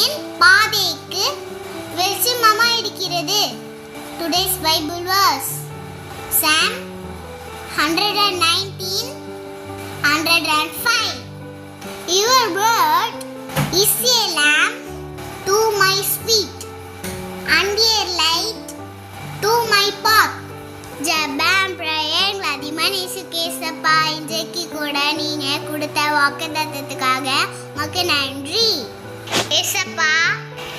என் பாதைக்கு வெளிச்சமாக இருக்கிறது today's Bible was psalm hundred and nineteen hundred and five your word is a lamp to my feet and a light to my path. ஜபாம் பிரயன் அதிமன் இசுகேசப்பா இன்றைக்கு கூட நீங்க கொடுத்த வாக்குத்தத்தத்துக்காக உமக்கு நன்றி. ஏசப்பா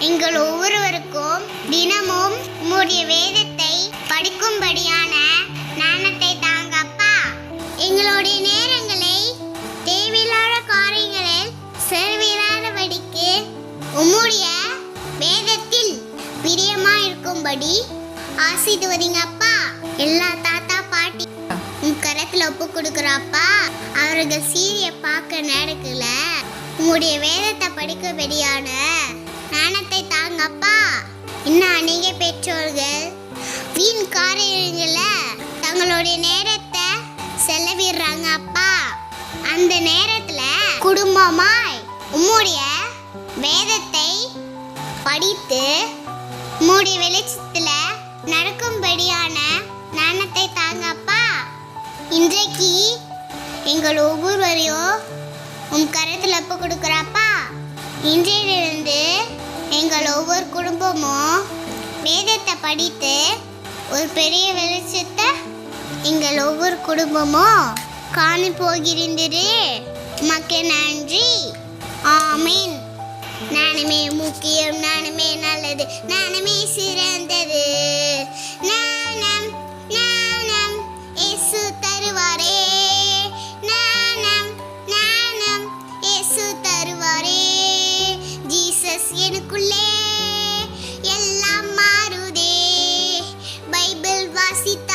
எங்கள் ஒவ்வொருவருக்கும் தினமும் உம்முடைய வேதத்தை படிக்கும்படியான ஞானத்தை தாங்க அப்பா எங்களுடைய நேரங்களை தேவையில்லாத காரியங்களில் செலவிடாதபடிக்கு உம்முடைய வேதத்தில் பிரியமா இருக்கும்படி ஆசீர்வதிங்க அப்பா எல்லா உன் ஒப்பு கொடுக்குறாப்பா? அவருக்கு சீரிய பார்க்க நடக்கல உங்களுடைய வேதத்தை படிக்கபடியான ஞானத்தை தாங்கப்பா. இன்னும் அநேக பெற்றோர்கள்? வீண் காரியங்கள தங்களுடைய நேரத்தை செலவிடுறாங்க அப்பா அந்த நேரத்துல குடும்பமாய் உம்முடைய வேதத்தை படித்து உம்முடைய வெளிச்சத்துல நடக்கும்படியான இன்றைக்கு எங்கள் ஒவ்வொருவரையும் உன் கரத்தில் ஒப்பு கொடுக்குறாப்பா. இன்றையிலிருந்து எங்கள் ஒவ்வொரு குடும்பமும் வேதத்தை படித்து ஒரு பெரிய வெளிச்சத்தை எங்கள் ஒவ்வொரு குடும்பமும் காணி போகிருந்தது உமக்கு நன்றி. ஆமீன். நானுமே முக்கியம் நானுமே நல்லது நானுமே சிறந்தது. ஜீசஸ் எனக்குள்ளே எல்லாம் மாறுதே. பைபிள் வாசித்த